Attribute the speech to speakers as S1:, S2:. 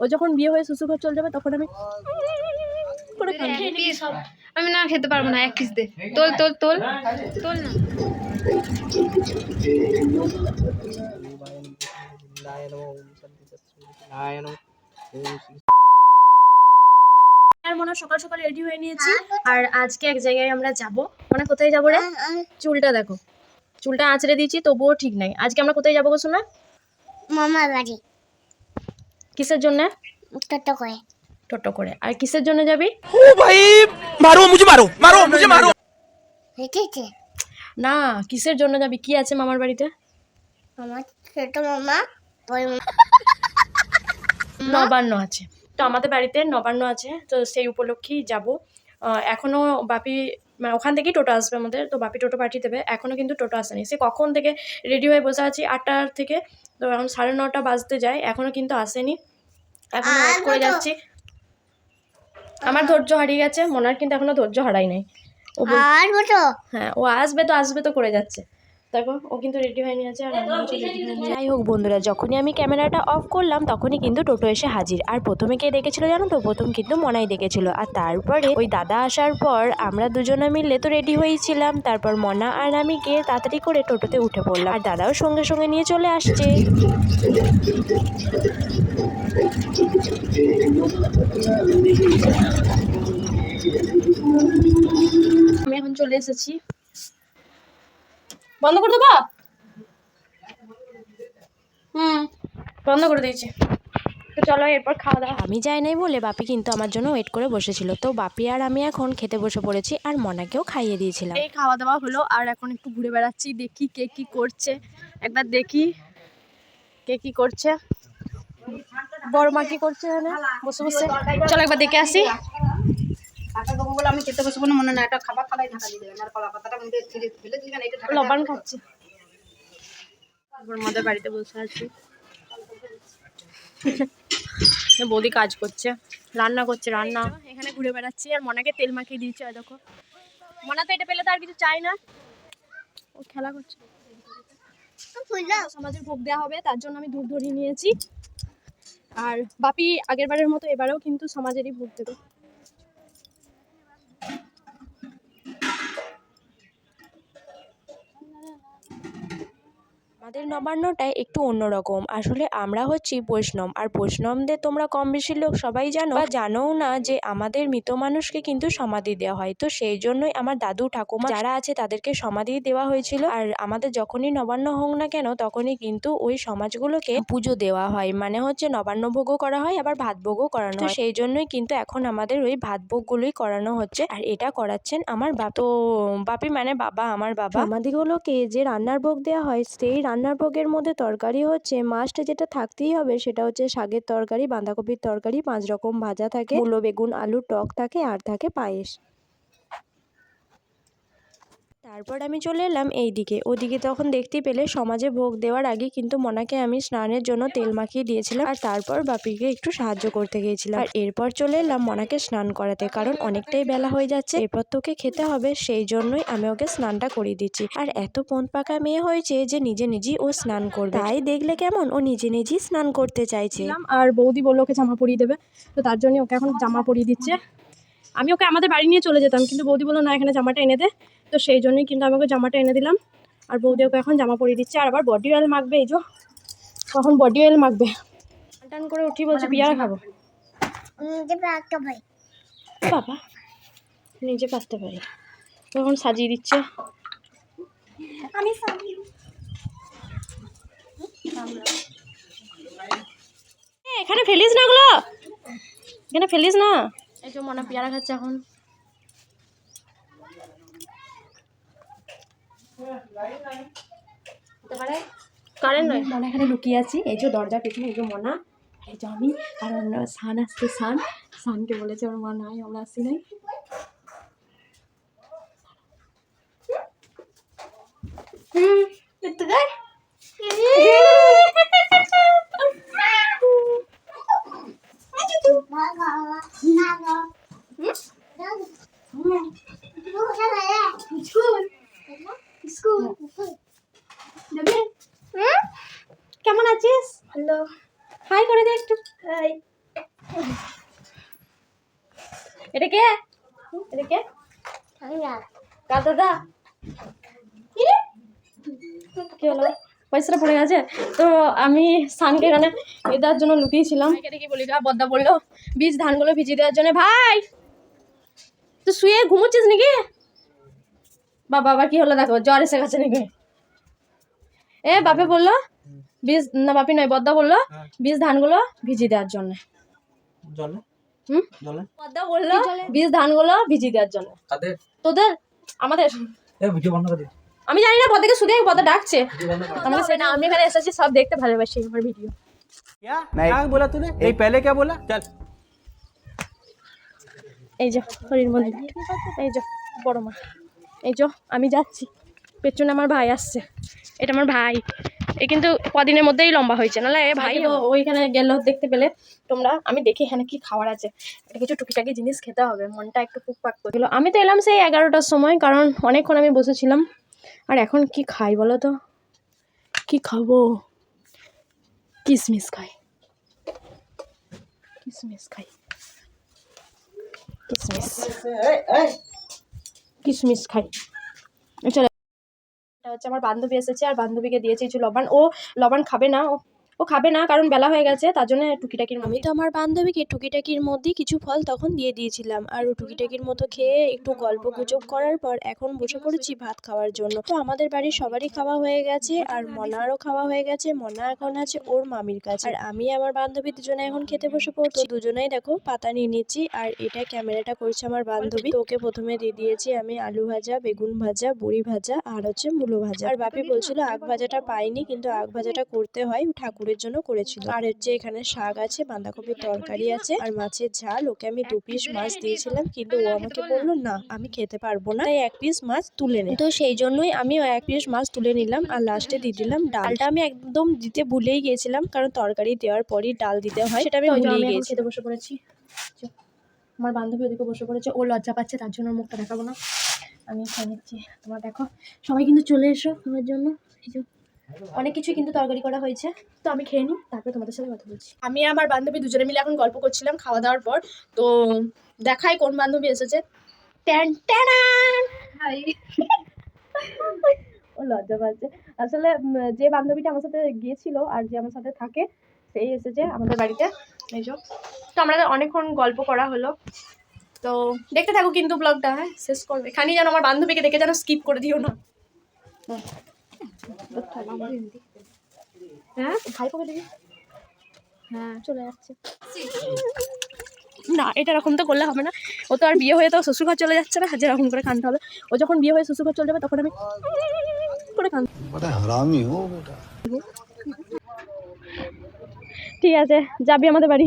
S1: ও যখন বিয়ে হয়ে শ্বশুর ঘর চলে যাবে তখন আমি করে
S2: আমি না খেতে পারব না এক পিস দে। তোল তোল তোল তোল না।
S1: আর মনে হয় সকাল সকাল রেডি হয়ে নিয়েছি। আর আজকে এক জায়গায় আমরা যাব। মানে কোথায় যাব রে? চুলটা দেখো। চুলটা আঁচড়ে দিয়েছি তবুও ঠিক নাই। আজকে আমরা কোথায় যাব গো শোনা
S3: মামা বাড়ি।
S1: কিসের জন্য?
S3: টোটো করে।
S1: টোটো করে। আর কিসের জন্য যাবি?
S4: ও ভাই মারো মুঝে মারো মারো মুঝে
S3: মারো।
S1: না কিসের জন্য যাবি? কি আছে মামার বাড়িতে?
S3: আমার ছোট মামা ওই
S1: নবান্ন আছে। তো আমাদের বাড়িতে নবান্ন আছে। তো সেই উপলক্ষেই যাব। এখনও বাপি ওখান থেকেই টোটো আসবে আমাদের তো বাপি টোটো পাঠিয়ে দেবে এখনও কিন্তু টোটো আসেনি। সে কখন থেকে রেডি হয়ে বসে আছি আটটার থেকে তো এখন সাড়ে নটা বাজতে যায় এখনও কিন্তু আসেনি। এখন ওয়েট করে যাচ্ছি। আমার ধৈর্য হারিয়ে গেছে মনার কিন্তু এখনও ধৈর্য হারাই নাই। ও হ্যাঁ ও আসবে তো আসবে তো করে যাচ্ছে। দেখো ও কিন্তু রেডি হয়ে নিয়েছে আর আমি হচ্ছে নিয়েছি।
S5: যাই হোক বন্ধুরা যখনই আমি ক্যামেরাটা অফ করলাম তখনই কিন্তু টোটো এসে হাজির। আর প্রথমে কে দেখেছিল জানো তো? প্রথম কিন্তু মনাই দেখেছিল। আর তারপরে ওই দাদা আসার পর আমরা দুজনে মিলে তো রেডি হয়েছিলাম তারপর মনা আর আমি গিয়ে তাড়াতাড়ি করে টোটোতে উঠে পড়লাম। আর দাদাও সঙ্গে সঙ্গে নিয়ে চলে আসছে।
S1: আমি এখন চলে এসেছি। বন্ধ করে দেবো? হুম বন্ধ করে দিয়েছি। তো চলো এরপর খাওয়া দাওয়া।
S5: আমি যাই নাই বলে বাপি কিন্তু আমার জন্য ওয়েট করে বসেছিল। তো বাপি আর আমি এখন খেতে বসে পড়েছি আর মনাকেও খাইয়ে দিয়েছিলাম।
S1: এই খাওয়া দাওয়া হলো আর এখন একটু ঘুরে বেড়াচ্ছি দেখি কে কি করছে। একবার দেখি কে কি করছে। বড় মা কি করছে বসে বসে। চলো একবার দেখে আসি।
S6: আমি খেতে বসবো না মনে না একটা খাবার খালাই ঢাকা দিয়ে দেবেন। আর কলা পাতাটা মধ্যে ছিঁড়ে ফেলে দিবেন এটা
S1: লবণ খাচ্ছি। আমাদের বাড়িতে বসে আছি। বৌদি কাজ করছে রান্না করছে রান্না। এখানে ঘুরে বেড়াচ্ছি আর মনাকে তেল মাখিয়ে দিয়েছে ওই দেখো। মনা তো এটা পেলে তো আর কিছু চাই না। ও খেলা করছে। সমাজের ভোগ দেওয়া হবে তার জন্য আমি ধূপ ধরিয়ে নিয়েছি। আর বাপি আগের বারের মতো এবারেও কিন্তু সমাজেরই ভোগ দেবে।
S5: আমাদের নবান্নটায় একটু অন্যরকম। আসলে আমরা হচ্ছি বৈষ্ণব। আর বৈষ্ণবদের তোমরা কম বেশি লোক সবাই জানো বা জানোও না যে আমাদের মৃত মানুষকে কিন্তু সমাধি দেওয়া হয়। তো সেই জন্যই আমার দাদু, ঠাকুমা যারা আছে তাদেরকে সমাধি দেওয়া হয়েছিল। আর আমাদের যখনই নবান্ন হোক না কেন তখনই কিন্তু ওই সমাজগুলোকে পুজো দেওয়া হয়। মানে হচ্ছে নবান্ন ভোগও করা হয়, আবার ভাত ভোগও করানো হয়। সেই জন্যই কিন্তু এখন আমাদের ওই ভাত ভোগগুলোই করানো হচ্ছে। আর এটা করাচ্ছেন আমার বাপ। তো বাপি মানে বাবা, আমার বাবা। সমাধিগুলোকে যে রান্নার ভোগ দেওয়া হয়, সেই রান্নার ভোগের মধ্যে তরকারি হচ্ছে মাস্ট যেটা থাকতেই হবে সেটা হচ্ছে শাকের তরকারি, বাঁধাকপির তরকারি, পাঁচ রকম ভাজা থাকে, মূলো, বেগুন আলু টক থাকে, আর থাকে পায়েস। তারপর আমি চলে এলাম এই দিকে ওদিকে তখন দেখতে পেলে সমাজে ভোগ দেওয়ার আগে কিন্তু মনাকে আমি স্নানের জন্য তেল মাখিয়ে দিয়েছিলাম আর তারপর বাপিকে একটু সাহায্য করতে গিয়েছিলাম। আর এরপর চলে এলাম মনাকে স্নান করাতে, কারণ অনেকটাই বেলা হয়ে যাচ্ছে। এরপর তোকে খেতে হবে, সেই জন্যই আমি ওকে স্নানটা করিয়ে দিচ্ছি। আর এত পন পাকা মেয়ে হয়েছে যে নিজে নিজেই ও স্নান করবে। তাই দেখলে কেমন? ও নিজে নিজেই স্নান করতে চাইছে।
S1: আর বৌদি বলল ওকে জামা পরিয়ে দেবে। তো তার জন্য ওকে এখন জামা পরিয়ে দিচ্ছে। আমি ওকে আমাদের বাড়ি নিয়ে চলে যেতাম, কিন্তু বৌদি বলল, না, এখানে জামাটা এনে দে। তো সেই জন্যই কিন্তু আমাকে জামাটা এনে দিলাম। আর বৌদি ওকে এখন জামা পরিয়ে দিচ্ছে। আর আবার বডি অয়েল মাখবে এই যে। কখন বডি অয়েল মাখবে। টান করে উঠি বলছে পিয়ারা খাব। বাবা নিজে পারতে পারি। তখন সাজিয়ে দিচ্ছে।
S3: আমি
S1: এখানে ফেলিস না ওগুলো? এখানে ফেলিস না? এই যে মনে পেয়ারা খাচ্ছে এখন। কারেন্ট নয়
S5: মনে এখানে লুকিয়ে আছি। এই যে দরজার পেছনে এই যে মনা। এই যে আমি কারণ সান আসছে সান। সানকে বলেছে ওর মা নাই আমরা আসি নাই।
S3: একটু হ্যালো
S1: হাই করে দে একটু।
S3: হাই
S1: এটা কে? এটা কে? কার দাদা কি হলো? পয়সাটা পড়ে গেছে। তো আমি সানকে এখানে এ দেওয়ার জন্য লুকিয়েছিলাম। কি বলি গা বদ্দা বলল বীজ ধানগুলো ভিজিয়ে দেওয়ার জন্য। ভাই! তুই শুয়ে ঘুমোচ্ছিস নাকি? বাবা আবার কি হলো দেখো? জ্বর এসে গেছে নাকি? এ বাপে বলল বীজ না বাপি নয় বদ্দা বললো বীজ ধানগুলো ভিজিয়ে দেওয়ার জন্য
S7: জলে
S1: হুম
S7: জলে
S1: বদ্দা বললো বীজ ধানগুলো ভিজিয়ে দেওয়ার জন্য
S7: কাদের
S1: তোদের আমাদের
S7: এ ভিডিও বন্ধ করে দে
S1: আমি জানি না পদ্মাকে শুধু পদ্মা ডাকছে আমাকে সেটা আমি এখানে এসেছি সব দেখতে ভালোবাসি আমার ভিডিও
S4: क्या क्या बोला तूने नहीं पहले क्या बोला चल
S1: এই যে হরির মন্দির এই যে বড় মা এই যে আমি যাচ্ছি পেছনে আমার ভাই আসছে এটা আমার ভাই এ কিন্তু কদিনের মধ্যেই লম্বা হয়েছে নাহলে এ ভাই ওইখানে গেল দেখতে পেলে তোমরা আমি দেখি এখানে কি খাবার আছে। এটা কিছু টুকিটাকি জিনিস খেতে হবে মনটা একটু পুকপাক করছিল আমি তো এলাম সেই এগারোটার সময় কারণ অনেকক্ষণ আমি বসেছিলাম। আর এখন কি খাই বলো তো? কি খাব? কিসমিস খাই। কিসমিস খাই। কিসমিস। কিসমিস খাই। চলে হচ্ছে আমার বান্ধবী এসেছে আর বান্ধবীকে দিয়েছে কিছু লবণ। ও লবণ খাবে না ও ও খাবে না কারণ বেলা হয়ে গেছে, তার জন্য টুকিটাকির
S5: আমি তো আমার বান্ধবীকে টুকিটাকির মধ্যে কিছু ফল তখন দিয়ে দিয়েছিলাম। আর ও টুকিটাকির মতো খেয়ে একটু গল্প গুজব করার পর এখন বসে পড়েছি ভাত খাওয়ার জন্য। তো আমাদের বাড়ির সবারই খাওয়া হয়ে গেছে, আর মনারও খাওয়া হয়ে গেছে, মনা এখন আছে ওর মামির কাছে। আর আমি আমার বান্ধবী দুজনে এখন খেতে বসে পড়ছি। দুজনেই দেখো পাতা নিয়ে নিচ্ছি, আর এটা ক্যামেরাটা করছে আমার বান্ধবী। তো ওকে প্রথমে দিয়ে দিয়েছি আমি আলু ভাজা, বেগুন ভাজা, বড়ি ভাজা, আর হচ্ছে মূলো ভাজা। আর বাপি বলছিল আগ ভাজাটা পাইনি, কিন্তু আগ ভাজাটা করতে হয় ও ঠাকুরের জন্য করেছিল। আর হচ্ছে এখানে শাক আছে বাঁধাকপির তরকারি আছে আর মাছের ঝাল ওকে আমি দু পিস মাছ দিয়েছিলাম কিন্তু ও আমাকে বলল না আমি খেতে পারব না। তাই এক পিস মাছ তুলে নে। তো সেই জন্যই আমি এক পিস মাছ তুলে নিলাম আর লাস্টে দিয়ে দিলাম ডালটা আমি একদম দিতে ভুলেই গিয়েছিলাম কারণ তরকারি দেওয়ার পরই ডাল দিতে হয় সেটা আমি ভুলেই গিয়েছি।
S1: খেতে বসে পড়েছি। আমার বান্ধবী ওদিকে বসে পড়েছে ও লজ্জা পাচ্ছে তার জন্য মুখটা দেখাবো না। আমি খেয়ে নিচ্ছি তোমরা দেখো। সবাই কিন্তু চলে এসো আমার জন্য। অনেক কিছুই কিন্তু তরকারি করা হয়েছে। তো আমি খেয়ে নিই তারপরে তোমাদের সাথে কথা বলছি। আমি আমার বান্ধবী দুজনে মিলে এখন গল্প করছিলাম খাওয়া দাওয়ার পর। তো দেখাই কোন বান্ধবী এসেছে। ট্যান ট্যানান! ও লজ্জা পাচ্ছে। আসলে যে বান্ধবীটা আমার সাথে গিয়েছিল আর যে আমার সাথে থাকে সেই এসেছে আমাদের বাড়িতে। এই তো আমরা অনেকক্ষণ গল্প করা হলো। তো দেখতে থাকো কিন্তু ব্লগটা হ্যাঁ? শেষ করবে। এখানেই যেন আমার বান্ধবীকে দেখে যেন স্কিপ করে দিও না। হ্যাঁ ভাই হ্যাঁ চলে যাচ্ছে না, এটা এরকম তো করলে হবে না। ও তো আর বিয়ে হয়ে তো শ্বশুরঘর চলে যাচ্ছে না, যেরকম করে কানতে হবে। ও যখন বিয়ে হয়ে শ্বশুরঘর চলে যাবে, তখন আমি করে কান ঠিক আছে, যাবি আমাদের বাড়ি।